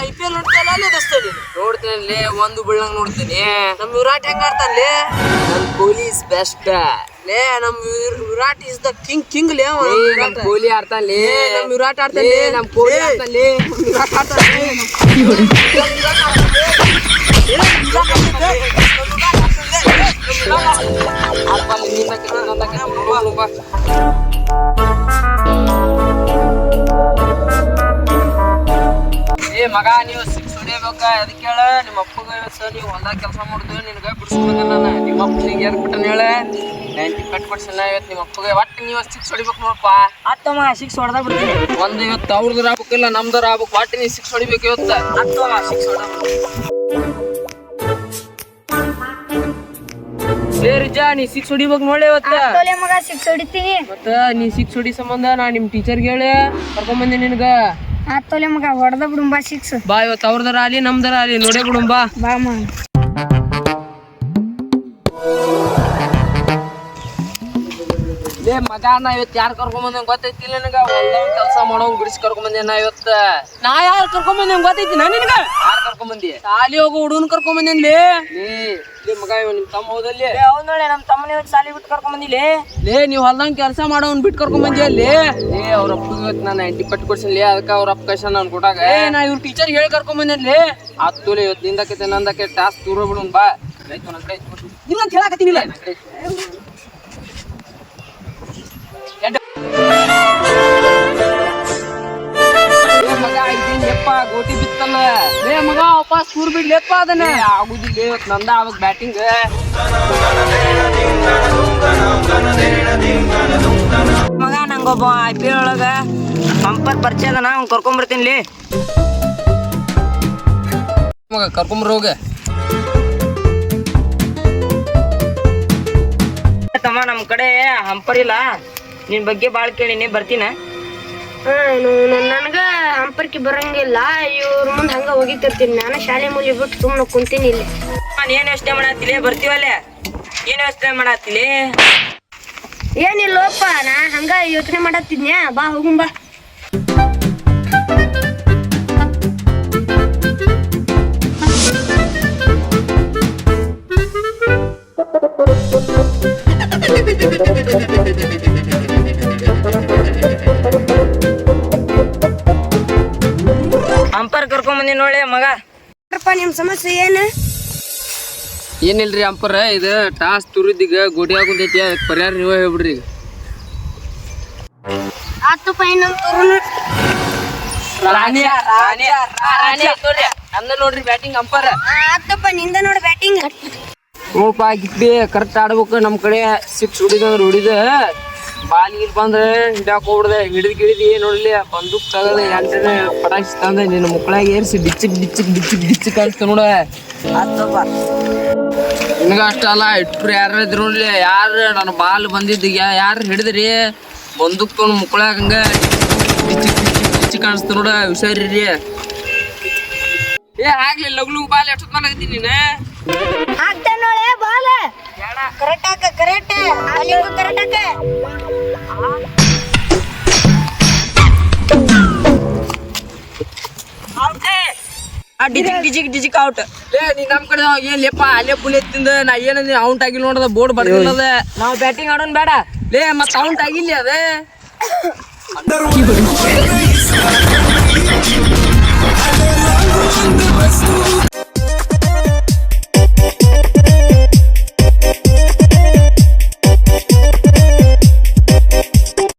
ನೋಡ್ತೀನಿ ನೋಡ್ತೇನೆ ಒಂದು ಬೀಳಂಗ್ ನೋಡ್ತೀನಿ. ನಮ್ ವಿರಾಟ್ ಹೆಂಗ್ ಆಡ್ತಾನೆ ನಮ್ ಕೋಲಿಸ್ ಬೆಸ್ಟ್ ಲೇ ನಮ್ we're- Virat is the king king ಲೇ ಅವ. ನಮ್ ಕೊಹ್ಲಿ ಆಡ್ತಾನೆ ನಮ್ ವಿರಾಟ್ ಆಡ್ತಾನೆ ನಮ್ ಕೊಹ್ಲಿ ಆಡ್ತಾನೆ ವಿರಾಟ್ ಆಡ್ತಾನೆ ಏ ಮಗ ನೀವು ಸಿಕ್ಸ್ ಹೊಡಿಬೇಕ ಅದಕ್ಕೆ ಹೇಳ? ನಿಮ್ಮ ಅಪ್ಪಗ ಸರ್ ನೀವು ಹೊಲ್ದಾಗ ಕೆಲಸ ಮಾಡುದು ನಿನಗ ಬಿಡಿಸ್ಬೇಕ ನಾನು. ನಿಮ್ಮ ಅಪ್ಪ ನಿಂಗೆ ಏನು ಬಿಟ್ಟನ ಹೇಳ. ನೈಂಟಿ ಕಟ್ ಪರ್ಸೆಂಟ್ ಇವತ್ತು ನಿಮ್ಮ ಅಪ್ಪಗೆ. ಒಟ್ಟು ನೀವು ಸಿಕ್ಸ್ ಹೊಡಿಬೇಕು ನೋಡಪ್ಪ. ಅತ್ತಮ್ಮ ಸಿಕ್ಸ್ ಹೊಡೆದ ಬಿಡ್ತೀನಿ. ಒಂದು ಇವತ್ತು ಅವ್ರದ್ದು ಆಗ್ಬೇಕಿಲ್ಲ ನಮ್ದರ ಆಗ್ಬೇಕು. ಒಟ್ಟು ನೀವು ಸಿಕ್ಸ್ ಹೊಡಿಬೇಕು ಇವತ್ತು. ಅತ್ತಮ್ಮ ಸಿಕ್ಸ್ ಹೊಡೆದ ಏ ನೀ ಸಿಕ್ಸ್ ಹೊಡಿಬೇಕು ನೋಡಿ ಇವತ್ತ. ಮಗ ಸಿಕ್ಸ್ ಹೊಡಿತೀನಿ. ಮತ್ತ ನೀ ಸಿಕ್ಸ್ ಹೊಡಿ ಸಂಬಂಧ ನಾ ನಿಮ್ಮ ಟೀಚರ್ಗೆ ಹೇಳಿ. ಕರ್ಕೊಂಬಂದೆ ನಿನಗ. ಆ ತೋಲೆ ಮಗ ಹೊಡೆದ ಬಿಡುಂಬ ಸಿಕ್ಸ್. ಬಾ ಇವತ್ತು ಅವ್ರದರ ಆಲಿ ನಮ್ದರ ಆಲಿ ನೋಡೇ ಬಿಡುಂಬಾ ಬಾ ಮಾ ಮಗ ನಾ ಇವತ್ತು ಯಾರು ಕರ್ಕೊಂಬಂದೆ ಗೊತ್ತೈತಿಲ್ಲ ನಿನಗ? ಹೊಲ್ದಾಗ ಕೆಲಸ ಮಾಡೋಂಗ್ ಬಿಡಿಸಿ ಕರ್ಕೊಂಬಂದೆ ನಾ ಇವತ್ತ. ನಾ ಯಾರು ಕರ್ಕೊಂಬಂದೆ ಗೊತ್ತೈತಿ ನಾ ನಿನಗ? ಯಾರು ಕರ್ಕೊಂಬಂದಿ ಸಾಲಿ ಹೋಗೋ ಹುಡುಗನ್ ಕರ್ಕೊಂಡ್ ಲೇ ಮಗ ಇವ ನಿಮ್ ತಮ್ಮ ಹೋದಲ್ಲಿ? ಅವ್ನು ನೋಡಿ ನಮ್ಮ ತಮ್ಮನ ಇವತ್ತು ಸಾಲಿ ಬಿಟ್ಟು ಕರ್ಕೊಂಡ್ ಬಂದಿಲ್ಲ ಲೇ. ನೀವು ಹೊಲ್ದಂಗ್ ಕೆಲಸ ಮಾಡೋನ್ ಬಿಟ್ಟು ಕರ್ಕೊಂಬಂದಿ ಅಲ್ಲಿ? ಲೇ ಅವ್ರ ಅಪ್ಪ ಇವತ್ತು ನಾನು ಎಂಟಿ ಪಟ್ಟು ಕೊಡ್ಸಿಲ್ಲ ಅದಕ್ಕೆ ಅವ್ರ ಅಪ್ಪ ಕಳ್ಸ ನಾನು ಕೊಟ್ಟಾಗ ಏ ನಾ ಇವ್ರ ಟೀಚರ್ ಹೇಳಿ ಕರ್ಕೊಂಬಂದಿ ಲೇ. ಆತು ಲೇ ಇವತ್ತು ನಿಂದಕ್ಕೆ ನಂದಕ್ಕೆ ಟಾಸ್ಕ್ ದೂರ ಬಿಡುನ್ ಬಾ. ಕಡೆ ಇಲ್ಲ ಅಂತ ಲೆಪ್ಪ ಗೋಟಿ ಬಿತ್ತಲ್ಲ ಏ ಮಗ ವಾಪಸ್ ಕೂರ್ ಬಿಡ್ ಲೆಪ್ಪ ಅದನ್ನ. ಆಗುದಿಲ್ಲ ಇವತ್ತು ನಂದ ಅವಾಗ ಬ್ಯಾಟಿಂಗ್. ಮಗ ನಂಗೊಬ್ಬ ಐ ಪಿ ಎಲ್ ಒಳಗ ಸಂಪರ್ ಪರಿಚಯ ಅದನ ಅವ್ನು ಕರ್ಕೊಂಬರ್ತೀನಿ ಲೇ. ಮಗ ಕರ್ಕೊಂಬರ್ ಹೋಗ. ತಮ್ಮ ನಮ್ಮ ಕಡೆ ಹಂಪರ್ ಇಲ್ಲ ನಿನ್ ಬಗ್ಗೆ ಭಾಳ ಕೇಳಿನಿ ಬರ್ತೀನ? ನನಗ ಹಂಪರ್ಕಿ ಬರಂಗಿಲ್ಲ ಇವ್ರ ಮುಂದೆ ಹಂಗ ಹೋಗಿತಿರ್ತೀನಿ ನಾನು ಶಾಲೆ ಮುಗಿ ಬಿಟ್ಟು ಸುಮ್ಮನೆ ಕುಂತೀನಿ ಇಲ್ಲಿ. ನಾನು ಏನು ಯೋಚನೆ ಮಾಡತ್ತಿಲ್ಲ ಬರ್ತೀವಲ್ಲೇ? ಏನು ಯೋಚನೆ ಮಾಡತ್ತಿಲ್ಲ ಏನಿಲ್ಲಪ್ಪ ನಾ ಹಂಗ ಯೋಚನೆ ಮಾಡತ್ತಿದ್ನ್ಯಾ ಬಾ ಹೋಗುಂ ಬಾ ಹಂಪರ್ ಕರ್ಕೊಂಬಂದಿ ಮಗ. ಅಪ್ಪ ನಿಮ್ ಸಮಸ್ಯೆ ಏನು? ಏನಿಲ್ರಿ ಅಂಪರ ಇದು ಟಾಸ್ ತುರಿದೀಗ ಗೋಡಿ ಆಗುದೈತಿ ಅದಕ್ಕೆ ಪರಿಹಾರ ನೀವೇ ಹೇಳ್ಬಿಡ್ರಿ ಈಗ. ಆತಪ್ಪ ರಾಣಿ ತೋರುನು ಅಂದ ನೋಡ್ರಿ ಬ್ಯಾಟಿಂಗ್ ಅಂಪರ್. ಆತಪ್ಪ ನಿಂದ ನೋಡಿ ಬ್ಯಾಟಿಂಗ್ ನೋಡಪ್ಪ ಗಿಟ್ಟಿ ಕರೆಕ್ಟ್ ಆಡ್ಬೇಕು ನಮ್ಮ ಕಡೆ. ಸಿಕ್ಸ್ ಹೊಡಿದಂದ್ರೆ ಹೊಡಿದ. ಬಾಲ್ ಗೀಲ್ ಬಂದ್ರೆ ಹಿಡಾಕ್ ಹೋಗ್ಬಿಡ್ದೆ. ಹಿಡಿದ್ ಗಿಡಿದಿ ನೋಡ್ಲಿ ಬಂದೂಕ್ ತಗದ ಎಂಟನೇ ಪಟಾಕ್ಸಿ ತಂದ. ನಿನ್ನ ಮುಕ್ಕಳಾಗ ಏರ್ಸಿ ಡಿಚ್ಚಿಕ್ ಡಿಚ್ಚಿಕ್ ಡಿಚ್ಚಿಕ್ ಡಿಚ್ಚಿಕ್ ಅನ್ಸ್ತ ನೋಡ. ಆತಪ್ಪ ನಿನಗ ಅಷ್ಟ ಅಲ್ಲ ಇಟ್ರು ಯಾರ ಇದ್ರು ನೋಡ್ಲಿ. ಯಾರು ನನ್ನ ಬಾಲ್ ಬಂದಿದ್ದು ಯಾರು ಹಿಡಿದ್ರಿ? ಬಂದೂಕ್ ತೊಗೊಂಡು ಮುಕ್ಕಳಾಗ ಹಂಗ ಡಿಚ್ಚಿಕ್ ಡಿಚ್ಚಿಕ್ ಡಿಚ್ಚಿಕ್ ರೀ ನೋಡ. ಹುಷಾರಿರಿ. ಏ ಆಗ್ಲಿ ಲಗ್ಲು ಲಗು ಬಾಲ್ ಎಷ್ಟೊತ್ತು ಮಾಡಕತ್ತೀನಿ ನೀನು? ಆಗ್ತಾನೆ ನೋಳೆ ಬಾಲ್. ಕರೆಕ್ಟ್ ಹಾಕ ಕರೆಕ್ಟ್. ಅಲ್ಲಿಗೂ ಕರೆಕ್ಟ್ ಹಾಕ. ಆ ಡಿಜಿಕ್ ಡಿಜಿಕ್ ಡಿಜಿಕ್ ಔಟ್ ಏ ನೀ ನಮ್ಮ ಕಡೆ ಏನ್ ಲೇಪ ಅಲ್ಲೇ ಪುಲೆ ತಿಂದ ನಾ ಏನಂದಿ ಔಟ್ ಆಗಿಲ್ಲ ನೋಡದ ಬೋರ್ಡ್ ಬರ್ದಿಲ್ಲದ. ನಾವು ಬ್ಯಾಟಿಂಗ್ ಆಡೋಣ ಬೇಡ. ಲೇ ಮತ್ತೆ ಔಟ್ ಆಗಿಲ್ಲ ಅದ.